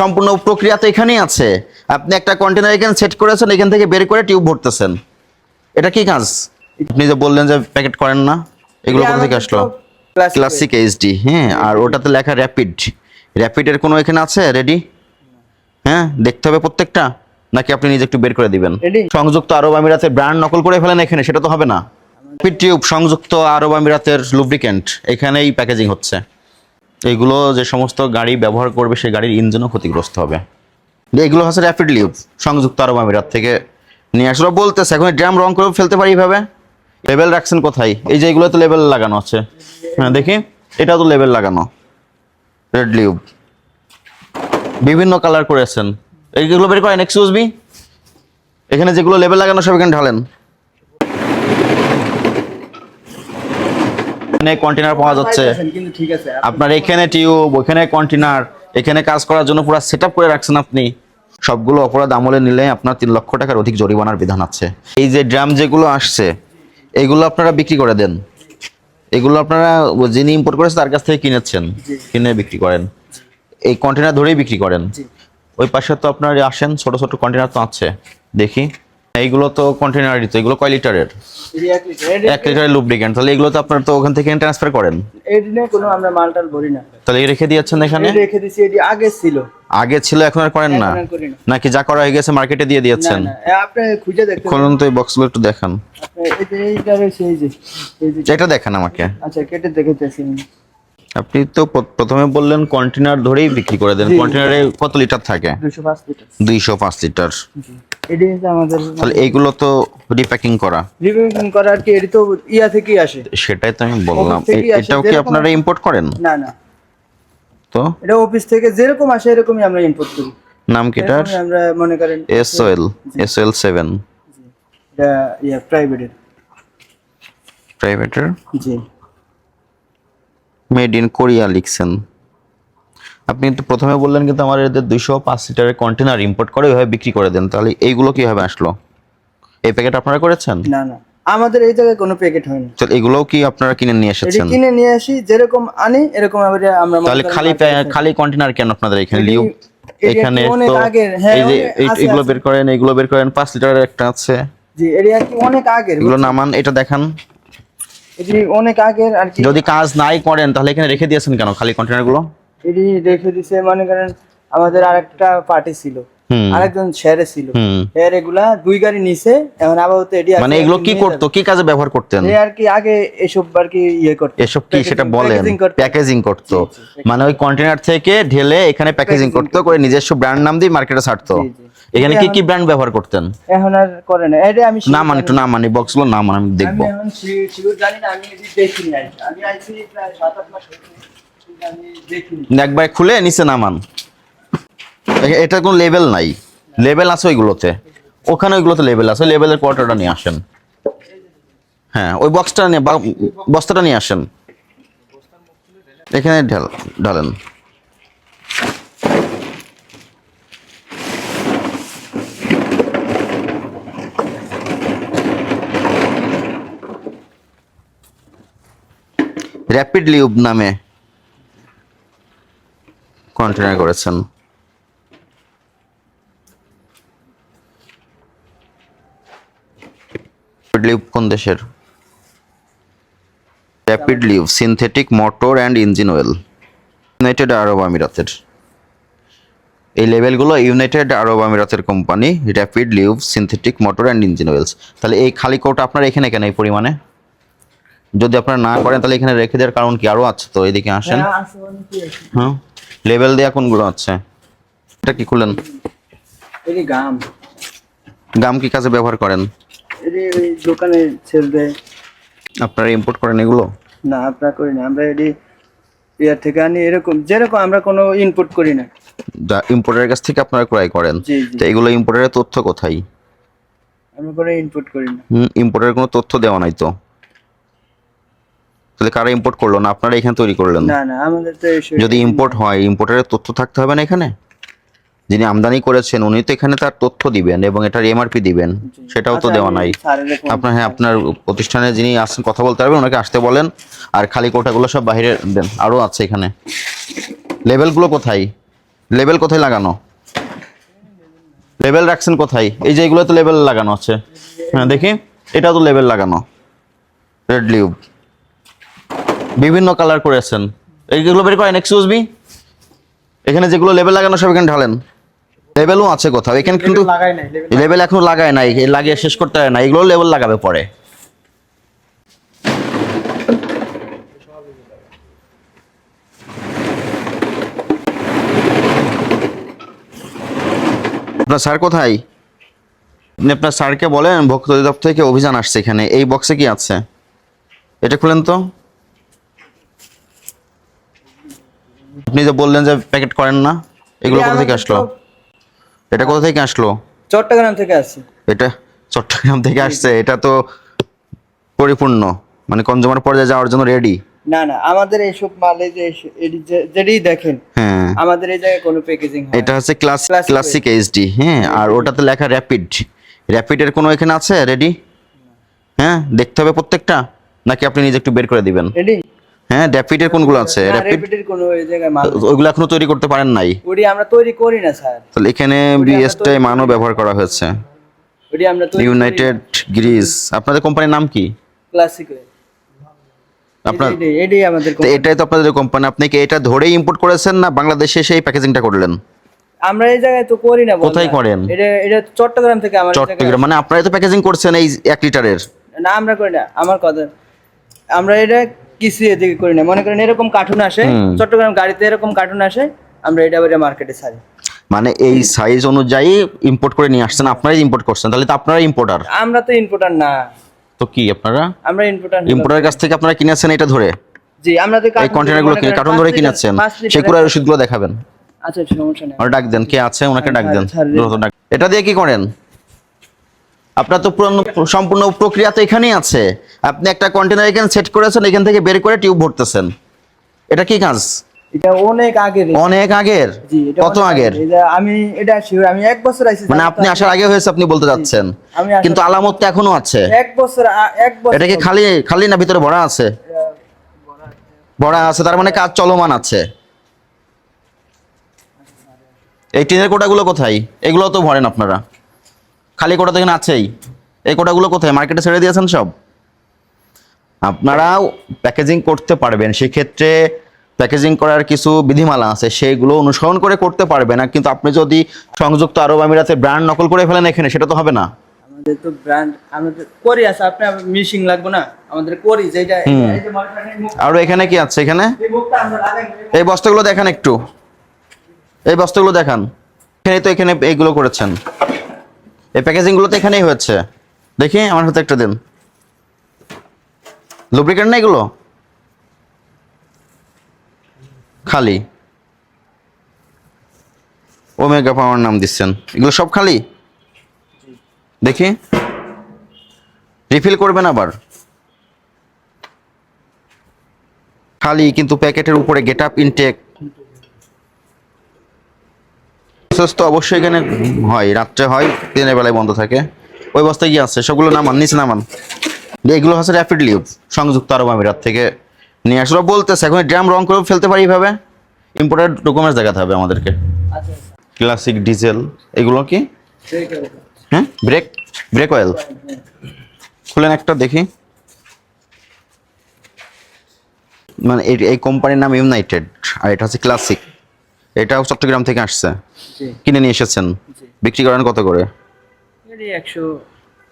সম্পূর্ণ প্রক্রিয়া তো এখানেই আছে। আপনি একটা কন্টেনার এখানে সেট করেছেন এখান থেকে বের করে টিউব ভরতেছেন। এটা কি কাজ? আপনি যে বললেন যে প্যাকেট করেন না এগুলো কোথা থেকে আসলো? ক্লাসিক এইচডি হ্যাঁ আর ওটাতে লেখা র্যাপিড র্যাপিডের কোনো এখানে আছে? রেডি হ্যাঁ দেখতে হবে প্রত্যেকটা? নাকি আপনি নিজে একটু বের করে দিবেন? সংযুক্ত আরব আমিরাতের ব্র্যান্ড নকল করে ফেলেন এখানে সেটা তো হবে না। র্যাপিড টিউব সংযুক্ত আরব আমিরাতের লুব্রিকেন্ট এখানেই প্যাকেজিং হচ্ছে। এইগুলো যে সমস্ত গাড়ি ব্যবহার করবে, সেই গাড়ির ইঞ্জিনও ক্ষতিগ্রস্ত হবে। এগুলো হচ্ছে র্যাপিড লিউব সংযুক্ত আরব আমিরাত থেকে নিয়ে আসলে বলতেছে, এখন ড্রাম রং করে ফেলতে পারি এইভাবে। লেবেল রাখছেন কোথায়? এই যে এগুলো তো লেবেল লাগানো আছে। হ্যাঁ দেখি। এটাও তো লেবেল লাগানো। রেড লিউব বিভিন্ন কালার করেছেন। এইগুলো বের করেন এক্সকিউজ মি এখানে যেগুলো লেবেল লাগানো, সব এখানে ঢালেন। এখানে কন্টেনার পাওয়া যাচ্ছে। আপনার এখানে টিউব ওখানে কন্টেনার এখানে কাজ করার জন্য পুরো সেট করে রাখছেন আপনি। সবগুলো অপরাধ আমলে নিলে আপনার তিন লক্ষ টাকার অধিক জরিমানার বিধান আছে। এই যে ড্রাম যেগুলো আসছে এগুলো আপনারা বিক্রি করে দেন। এগুলো আপনারা যিনি ইম্পোর্ট করেছে তার কাছ থেকে কিনেছেন কিনে বিক্রি করেন। এই কন্টেনার ধরেই বিক্রি করেন। ওই পাশে তো আপনার আসেন ছোট ছোট কন্টেনার তো আছে। দেখি। এইগুলো তো কন্টেনারই তো এগুলো কয় লিটারের? এক লিটারের লুব্রিকেন্ট তাহলে এগুলো তো আপনার তো ওখান থেকে ট্রান্সফার করেন। এটি নিয়ে কোনো আমরা মালটাল ভরি না। তাহলে এই রেখে দিয়েছেন এখানে? রেখে দিছি এটি আগে ছিল। আগে ছিল এখন আর করেন না। নাকি যা করা হয়ে গেছে মার্কেটে দিয়ে দিয়েছেন? আপনি খুঁজে পারেন। খুলুন তো এই বক্সগুলো একটু দেখান। এই যে এই যে এই যে। এটা দেখান আমাকে। আচ্ছা কেটে দেখেতেছি আপনি তো প্রথমে বললেন কন্টেনার ধরেই বিক্রি করে দেন। জি। কন্টেনারে কত লিটার থাকে? দুশো পাঁচ লিটার। দুইশো পাঁচ লিটার। জি। এটি হচ্ছে আমাদের তাহলে এইগুলো তো রিপ্যাকিং করা। রিভিউ করা আর কি এটি তো ইয়া থেকেই আসে। সেটাই তো আমি বললাম। এটাও কি আপনারা ইম্পোর্ট করেন? না না। তো? এটা অফিস থেকে যেরকম আসে এরকমই আমরা ইম্পোর্ট করি। নাম কি এটার? আমরা মনে করেন এসওএল এসওএল সেভেন জি। এটা ইয়া প্রাইভেটের প্রাইভেটের জি। মেড ইন কোরিয়া লিখছেন। আপনি তো প্রথমে বললেন কিন্তু আমার এদের দুইশো পাঁচ লিটারের কন্টেনার ইম্পোর্ট করে ওইভাবে বিক্রি করে দেন। তাহলে এইগুলো কীভাবে আসলো? এই প্যাকেট আপনারা করেছেন? না না। আমাদের এই জায়গায় কোনো প্যাকেট হয় না তাহলে এগুলোও কি আপনারা কিনে নিয়ে এসেছেন? কিনে নিয়ে আসি যেরকম আনি এরকম আবার আমরা তাহলে খালি খালি কন্টেনার কেন আপনাদের এখানে? লিউ এখানে অনেক তো হ্যাঁ, এই যে এগুলো বের করেন এগুলো বের করেন পাঁচ লিটারের একটা আছে। জি আর কি অনেক আগের এগুলো নামান এটা দেখান। এটি অনেক আগের আর কি। যদি কাজ নাই করেন তাহলে এখানে রেখে দিয়েছেন কেন খালি কন্টেনারগুলো? এটি রেখে দিছে মনে করেন আমাদের আরেকটা পার্টি ছিল। আরেকজন শেয়ারে ছিল। এর এগুলা দুই গাড়ি নিছে এখন আপাতত এটি মানে এগুলো কি করতো কি কাজে ব্যবহার করতেন। এ আর কি আগে এসব আর কি ইয়ে করতো। এসব কি সেটা বলেন? প্যাকেজিং করতো। মানে ওই কন্টেনার থেকে ঢেলে এখানে প্যাকেজিং করতো করে নিজস্ব ব্র্যান্ড নাম দিয়ে মার্কেটে ছাড়তো। এখানে কি কি ব্র্যান্ড ব্যবহার করতেন? এখন আর করে না। এটা আমি না মানে একটু না মানে বক্সগুলো না মানে আমি দেখব। আমি এখন জানি না আমি দেখিনি আমি আইছি প্রায় সাত আট মাস হয়েছে। একবার খুলে নিচে নামান। এটা কোনো লেভেল নাই। লেভেল আছে ওইগুলোতে। ওখানে ওইগুলোতে লেভেল আছে। লেভেলের কোয়ার্টারটা নিয়ে আসেন। হ্যাঁ ওই বক্সটা নিয়ে বস্তাটা নিয়ে আসেন। এখানে ঢাল ঢালেন। র্যাপিড লিউব নামে। কন্টেনার করেছেন। কোন দেশের? Rapid lube synthetic motor and engine oil United Arab আমিরাতের এই লেভেলগুলো ইউনাইটেড আরব আমিরাতের company rapid lube synthetic motor and engine oils তাহলে এই খালি কোটা আপনার এখানে কেন এই পরিমাণে? যদি আপনারা না করেন তাহলে এখানে রেখে দেওয়ার কারণ কি আরও আছে? তো এদিকে আসেন। হ্যাঁ, লেভেল দেওয়া কোনগুলো আছে? এটা কি খুলেন? গাম। গাম কি কাজে ব্যবহার করেন? এটি ওই দোকানে ছেড়ে দেয়। আপনারা ইম্পোর্ট করেন এগুলো? না আমরা করি না। আমরা এটি ইয়ার থেকে আনি এরকম যেরকম আমরা কোনো ইনপুট করি না। ইম্পোর্টের কাছ থেকে আপনারা ক্রয় করেন। তো এগুলো ইম্পোর্টারের তথ্য কোথায়? আমরা কোনো ইনপুট করি না। হুম ইম্পোর্টের কোনো তথ্য দেওয়া নাই তো? তাহলে কারা ইম্পোর্ট করল না? আপনারা এখানে তৈরি করলেন? না না আমাদের তো যদি ইম্পোর্ট হয় ইম্পোর্টারের তথ্য থাকতে হবে না এখানে? যিনি আমদানি করেছেন উনি তো এখানে তার তথ্য দিবেন এবং এটার এমআরপি দিবেন। সেটাও তো আচ্ছা, দেওয়া নাই। আপনার হ্যাঁ আপনার প্রতিষ্ঠানে যিনি আসছেন কথা বলতে পারবেন ওনাকে আসতে বলেন। আর খালি কোটাগুলো সব বাইরে দেন আরও আছে এখানে। লেভেলগুলো কোথায়? লেবেল কোথায় লাগানো? লেবেল রাখছেন কোথায়? এই যে এগুলো তো লেবেল লাগানো আছে। হ্যাঁ দেখি। এটা তো লেবেল লাগানো। রেড লিউব বিভিন্ন কালার করেছেন। এইগুলো বের করেন এক্সকিউজ মি এখানে যেগুলো লেবেল লাগানো সব এখানে ঢালেন। লেবেলও আছে কোথাও। এখানে কিন্তু লাগাই নাই লেবেল এখনও লাগায় নাই লাগিয়ে শেষ করতে হয় না এগুলো লেবেল লাগাবে পরে। আপনার স্যার কোথায়? আপনি আপনার স্যারকে বলেন ভক্ত অধিদপ্তর থেকে অভিযান আসছে এখানে। এই বক্সে কি আছে? এটা খুলেন তো। আপনি যে বললেন যে প্যাকেট করেন না এগুলো কোথা থেকে আসলো? এটা কোথা থেকে আসলো? চট্টগ্রাম থেকে আসছি। এটা চট্টগ্রাম থেকে আসছে এটা তো পরিপূর্ণ মানে কনজিউমার পর্যায়ে যাওয়ার জন্য রেডি না না আমাদের এইসব মালে যে এস- এডি- যে- যেটাই দেখেন হ্যাঁ। আমাদের এই জায়গায় কোনো প্যাকেজিং হয় এটা হচ্ছে ক্লাস ক্লাসিক এইচডি হ্যাঁ আর ওটাতে লেখা র্যাপিড র্যাপিডের কোনো এখানে আছে রেডি হ্যাঁ দেখতে হবে প্রত্যেকটা নাকি আপনি নিজে একটু বের করে দিবেন? রেডি হ্যাঁ র্যাপিডের কোনগুলো আছে? র্যাপিড র্যাপিডের কোনো এই জায়গায়। ওইগুলো এখনও তৈরি করতে পারেন নাই? ওডি আমরা তৈরি করি না স্যার। তাহলে এখানে বিএসটাই মানও ব্যবহার করা হয়েছে। ওডি আমরা তৈরি ইউনাইটেড গ্রিস আপনাদের কোম্পানির নাম কি? ক্লাসিক আপনার এডি আমাদের company। এটাই তো আপনাদের কোম্পানি। আপনি কি এটা ধরেই ইম্পোর্ট করেছেন না বাংলাদেশে সেই প্যাকেজিংটা করলেন? আমরা এই জায়গায় তো করি না কোথায় করেন? এটা এটা চট্টগ্রাম থেকে আমার চট্টগ্রাম। মানে আপনারাই তো প্যাকেজিং করছেন এই এক লিটারের। না আমরা করি না। আমার কথা আমরা এটা কিছু এদিকে করি না। মনে করেন এরকম কার্টুন আসে চট্টগ্রাম গাড়িতে এরকম কার্টুন আসে আমরা এটা আবার মার্কেটে ছাড়ি। মানে এই সাইজ অনুযায়ী ইম্পোর্ট করে নিয়ে আসছেন আপনারাই ইম্পোর্ট করছেন তাহলে তো আপনারা ইম্পোর্টার আমরা তো ইনপুটার না। তো কি আপনারা? আমরা ইনপুটার ইম্পোর্টারের কাছ থেকে আপনারা কিনেছেন এটা ধরে? জি আমরা তো এই কিনে কার্টুন ধরে কিনেছেন সেই রসিদগুলো দেখাবেন। আচ্ছা সমস্যা নেই। আর ডাক দেন কে আছে? ওনাকে ডাক দেন। এটা দিয়ে কি করেন? আপনার তো পুরো- সম্পূর্ণ প্রক্রিয়া তো এখানেই আছে। আপনি একটা কন্টেনার এখানে সেট করেছেন এখান থেকে বের করে টিউব ভরতেছেন। এটা কি কাজ? এটা অনেক আগের অনেক আগের? কত আগের? আমি এটা sure, আমি এক বছর আইছি মানে আপনি আসার আগে হয়েছে আপনি বলতে যাচ্ছেন। কিন্তু আলামত তো এখনও আছে। এক বছর এক বছর। এটা কি খালি খালি না ভিতরে ভরা আছে। ভরা আছে তার মানে কাজ চলমান আছে। এই টিনের কোটাগুলো কোথায়? এগুলো তো ভরেন আপনারা। খালি কোটা তো আছেই। এই কোটাগুলো কোথায়? মার্কেটে ছেড়ে দিয়েছেন সব? আপনারাও প্যাকেজিং করতে পারবেন। সেক্ষেত্রে প্যাকেজিং করার কিছু বিধিমালা আছে সেগুলো অনুসরণ করে করতে পারবেন না। কিন্তু আপনি যদি সংযুক্ত আরব আমিরাতে ব্র্যান্ড নকল করে ফেলেন এখানে সেটা তো হবে না। আমাদের তো ব্র্যান্ড আমাদের করি আছে। আপনি মিশিং লাগবে না? আমাদের করি যেটা আর এখানে কি আছে এখানে? এই বস্তাগুলো দেখান একটু। এই বস্তাগুলো দেখান। এখানে তো এখানে এইগুলো করেছেন। এই প্যাকেজিংগুলো তো এখানেই হয়েছে। দেখি, আমার হাতে একটা দিন। লুব্রিকেন্ট না এগুলো? খালি। ওমেগা পাওয়ার নাম দিচ্ছেন। এগুলো সব খালি? দেখি। রিফিল করবেন আবার। খালি, কিন্তু প্যাকেটের উপরে গেট আপ ইনটেক প্রসেস তো অবশ্যই এখানে হয়, রাত্রে হয়, দিনের বেলায় বন্ধ থাকে। ওই বস্তায় কি আছে সবগুলো নামান, নিচে নামান। এগুলো হচ্ছে র্যাপিড লিভ সংযুক্ত আরব আমিরাত থেকে নিয়ে আসলে। বলতেছে, এখন ড্রাম রং করে ফেলতে পারি এইভাবে ইম্পোর্টেড ডকুমেন্টস দেখাতে হবে আমাদেরকে। ক্লাসিক ডিজেল এগুলো কি? হ্যাঁ ব্রেক ব্রেক অয়েল খুলেন একটা, দেখি। মানে এই কোম্পানির নাম ইউনাইটেড আর এটা হচ্ছে ক্লাসিক এটাও চট্টগ্রাম থেকে আসছে। কিনে নিয়ে এসেছেন? বিক্রি করেন কত করে? একশো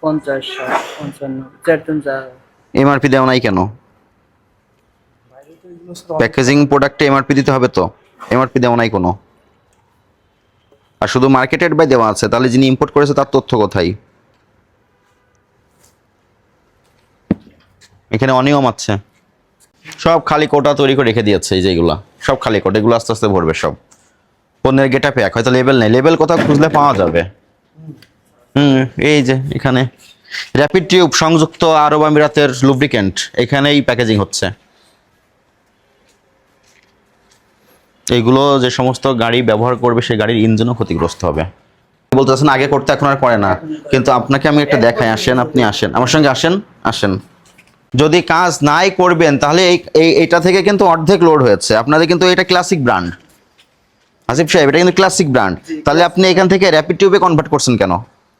পঞ্চাশ পঞ্চান্ন এমআরপি দেওয়া নাই কেন? প্যাকেজিং প্রোডাক্টে এমআরপি দিতে হবে তো? এমআরপি দেওয়া নাই কোনো? আর শুধু মার্কেটেড বাই দেওয়া আছে তাহলে যিনি ইম্পোর্ট করেছে তার তথ্য কোথায়? এখানে অনিয়ম আছে। সব খালি কোটা তৈরি করে রেখে দিয়েছে এই যেগুলা সব খালি কোটা এগুলো আস্তে আস্তে ভরবে সব। পণ্যের গেটা প্যাক হয়তো লেবেল নেই। লেবেল কোথাও খুঁজলে পাওয়া যাবে। হুম, এই যে, এখানে। র্যাপিড টিউব সংযুক্ত আরব আমিরাতের লুব্রিকেন্ট এখানেই প্যাকেজিং হচ্ছে। এইগুলো যে সমস্ত গাড়ি ব্যবহার করবে, সেই গাড়ির ইঞ্জিনও ক্ষতিগ্রস্ত হবে। বলতে বলতেছেন, আগে করতে এখন আর করে না। কিন্তু আপনাকে আমি একটা দেখাই, আসেন আপনি, আসেন। আমার সঙ্গে আসেন আসেন। যদি কাজ নাই করবেন, তাহলে এই এইটা থেকে কিন্তু অর্ধেক লোড হয়েছে। আপনাদের কিন্তু এটা ক্লাসিক ব্র্যান্ড আসিফ সাহেব এটা কিন্তু ক্লাসিক ব্র্যান্ড তাহলে আপনি এখান থেকে র্যাপিড টিউবে কনভার্ট করছেন কেন?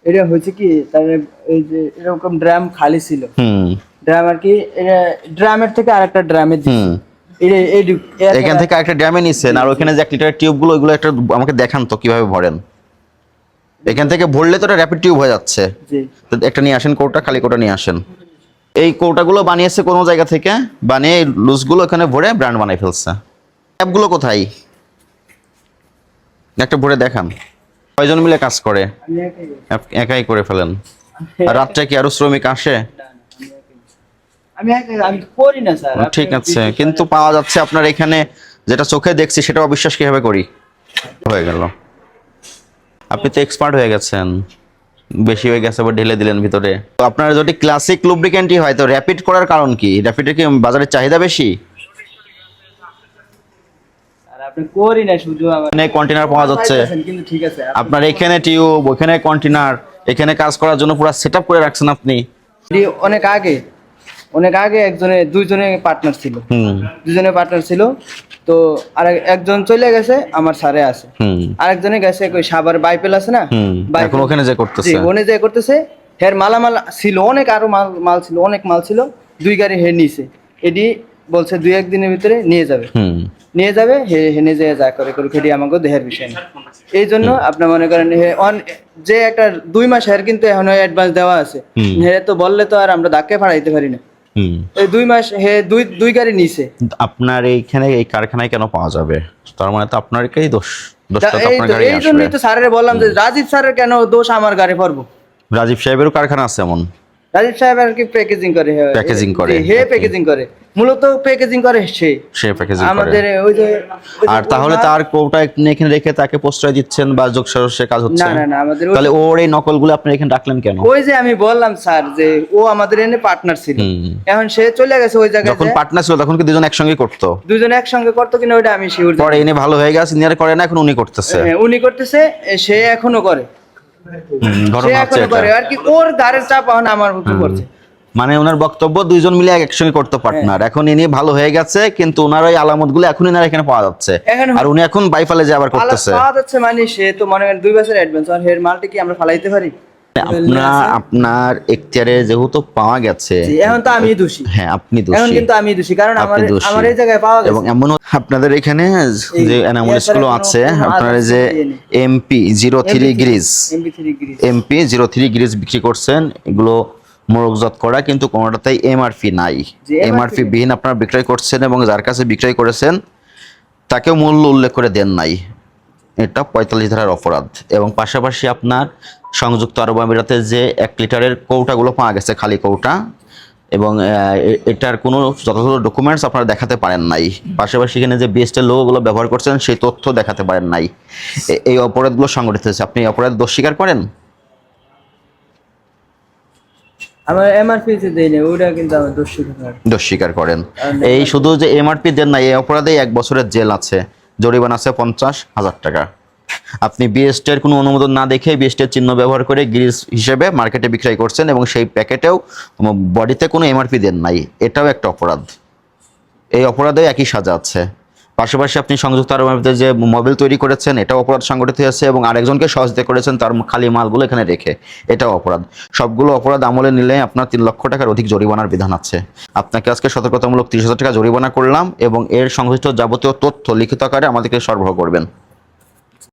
এটা হয়েছে কি তাহলে এই যে এরকম ড্রাম খালি ছিল। হুম। ড্রাম আর কি এটা ড্রামের থেকে আরেকটা ড্রামে দিছি। হুম। এখান থেকে একটা ড্যামে নিচ্ছেন আর ওখানে যে এক লিটারের টিউবগুলো ওইগুলো একটা আমাকে দেখান তো কীভাবে ভরেন। এখান থেকে ভরলে তো এটা র্যাপিড টিউব হয়ে যাচ্ছে। জি। তো একটা নিয়ে আসেন কৌটা খালি কৌটা নিয়ে আসেন। এই কৌটাগুলো বানিয়েছে কোনো জায়গা থেকে? বানিয়ে লুজগুলো এখানে ভরে ব্র্যান্ড বানিয়ে ফেলছে। অ্যাপগুলো কোথায়? একটা ভরে দেখান। কয়জন মিলে কাজ করে। একাই করে ফেলেন। আর রাত্রে কি আরও শ্রমিক আসে? ঠিক আছে। কিন্তু পাওয়া যাচ্ছে আপনার এখানে যেটা চোখে দেখছি সেটা অবিশ্বাস কীভাবে করি? হয়ে গেল। আপনি তো এক্সপার্ট হয়ে গেছেন। বেশি হয়ে গেছে আবার ঢেলে দিলেন ভিতরে। তো আপনার যদি ক্লাসিক লুব্রিকেন্টই হয় তো র্যাপিড করার কারণ কি? র্যাপিডের কি বাজারের চাহিদা বেশি আর আপনি করি না শুধু আমার এখানে কন্টেনার পাওয়া যাচ্ছে। ঠিক আছে আপনার এখানে টিউব ওখানে কন্টেনার এখানে কাজ করার জন্য পুরো সেট করে রাখছেন আপনি। অনেক আগে অনেক আগে একজনে দুইজনে পার্টনার ছিল। দুজনে পার্টনার ছিল তো আর একজন চলে গেছে আমার সারে আছে। আরেকজনে গেছে সাবার বাইপেল আছে না? হুম এখন ওখানে যে করতেছে। ওনে যে করতেছে। হের মালামাল ছিল অনেক আরও মাল মাল ছিল অনেক মাল ছিল। দুই গাড়ি হে নিছে। এটি বলছে দুই একদিনের ভিতরে নিয়ে যাবে। হুম। নিয়ে যাবে হেনে যে যা করে করে খেটি আমাকে দেহের বিষয় না এই জন্য আপনার মনে করেন যে একটা দুই মাস হের কিন্তু এখন অ্যাডভান্স দেওয়া আছে। হুম। হে তো বললে তো আর আমরা ধাক্কে ফাড়াইতে পারি না। এই দুই মাস হে দুই দুই গাড়ি নিছে। আপনার এইখানে এই কারখানায় কেন পাওয়া যাবে? তার মানে তো আপনার এই দোষ এই জন্যই তো স্যারের বললাম যে রাজীব স্যারের কেন দোষ আমার গাড়ি পড়ব রাজীব সাহেবেরও কারখানা আছে এমন। রাজীব সাহেব আর কি প্যাকেজিং করে Packaging করে, হে প্যাকেজিং করে। মূলত প্যাকেজিং করে সে। সে প্যাকেজিং করে। আমাদের ওই যে আর তাহলে তার কোটা এখানে রেখে তাকে প্রশ্রয় দিচ্ছেন বা যোগ সে কাজ হচ্ছে? না না না আমাদের তাহলে ওর এই নকলগুলো আপনি এখানে রাখলেন কেন? ওই যে আমি বললাম স্যার যে ও আমাদের এনে পার্টনার ছিল। এখন সে চলে গেছে ওই জায়গায় যখন পার্টনার ছিল তখন কি দুজন একসঙ্গে করতো? দুজনে একসঙ্গে করতো কিনা ওইটা আমি শিওর পরে এনে ভালো হয়ে গেছে নিয়ে আর করে না এখন উনি করতেছে। উনি করতেছে সে এখনও করে। মানে ওনার বক্তব্য দুইজন মিলে একসঙ্গে করতে হ্যাঁ। পার্টনার। এখন ইনি ভালো হয়ে গেছে কিন্তু ওনার ওই আলামতগুলো এখন ইনার এখানে পাওয়া যাচ্ছে। আর উনি এখন বাইফালে যে আবার করতেছে। পাওয়া যাচ্ছে মানে সে তো মনে দুই বছর অ্যাডভান্স আর হের মালটা কি আমরা ফালাইতে পারি? আপনার আপনার এখতিয়ারে যেহেতু পাওয়া গেছে এখন তো আমি দোষী। হ্যাঁ আপনি এখন কিন্তু আমি দোষী কারণ আমার আমার এই জায়গায় পাওয়া এবং এমন আপনাদের এখানে যে ইয়ারটারে গুলো আছে আপনার এই যে MP zero three grease MP zero three grease বিক্রি করছেন এগুলো মোরগজাত করা কিন্তু কোনোটাতেই এমআরপি নাই। এমআরপি বিহীন আপনারা বিক্রয় করছেন এবং যার কাছে বিক্রয় করেছেন তাকেও মূল্য উল্লেখ করে দেন নাই। এটা পঁয়তাল্লিশ ধারার অপরাধ। এবং পাশাপাশি আপনার সংযুক্ত আরব আমিরাতে যে এক লিটারের কৌটাগুলো পাওয়া গেছে খালি কৌটা এবং এটার কোনো যথাযথ ডকুমেন্টস আপনারা দেখাতে পারেন নাই। পাশাপাশি এখানে যে বিএসটের লোগোগুলো ব্যবহার করছেন সেই তথ্য দেখাতে পারেন নাই। এই অপরাধগুলো সংগঠিত হয়েছে। আপনি এই অপরাধ দোষ স্বীকার করেন? আমার এমআরপি যে দেই না ওটা কিন্তু আমার দোষ স্বীকার দোষ স্বীকার করেন। এই শুধু যে এমআরপি দেন না এই অপরাধে এক বছরের জেল আছে। জরিমানা আছে পঞ্চাশ হাজার টাকা। আপনি বিএসটের কোনো অনুমোদন না দেখে বিএসটির চিহ্ন ব্যবহার করে গ্রিজ হিসেবে মার্কেটে বিক্রয় করছেন এবং সেই প্যাকেটেও বডিতে কোনো এমআরপি দেন নাই। এটাও একটা অপরাধ। এই অপরাধে একই সাজা আছে। পাশাপাশি আপনি সংযুক্ত আরব আমিরাতে যে মোবাইল তৈরি করেছেন এটাও অপরাধ সংগঠিত হয়েছে এবং আরেকজনকে সহযোগিতা করেছেন তার খালি মালগুলো এখানে রেখে। এটাও অপরাধ। সবগুলো অপরাধ আমলে নিলে আপনার তিন লক্ষ টাকার অধিক জরিমানার বিধান আছে। আপনাকে আজকে সতর্কতামূলক তিরিশ হাজার টাকা জরিমানা করলাম এবং এর সংশ্লিষ্ট যাবতীয় তথ্য লিখিত আকারে আমাদেরকে সরবরাহ করবেন।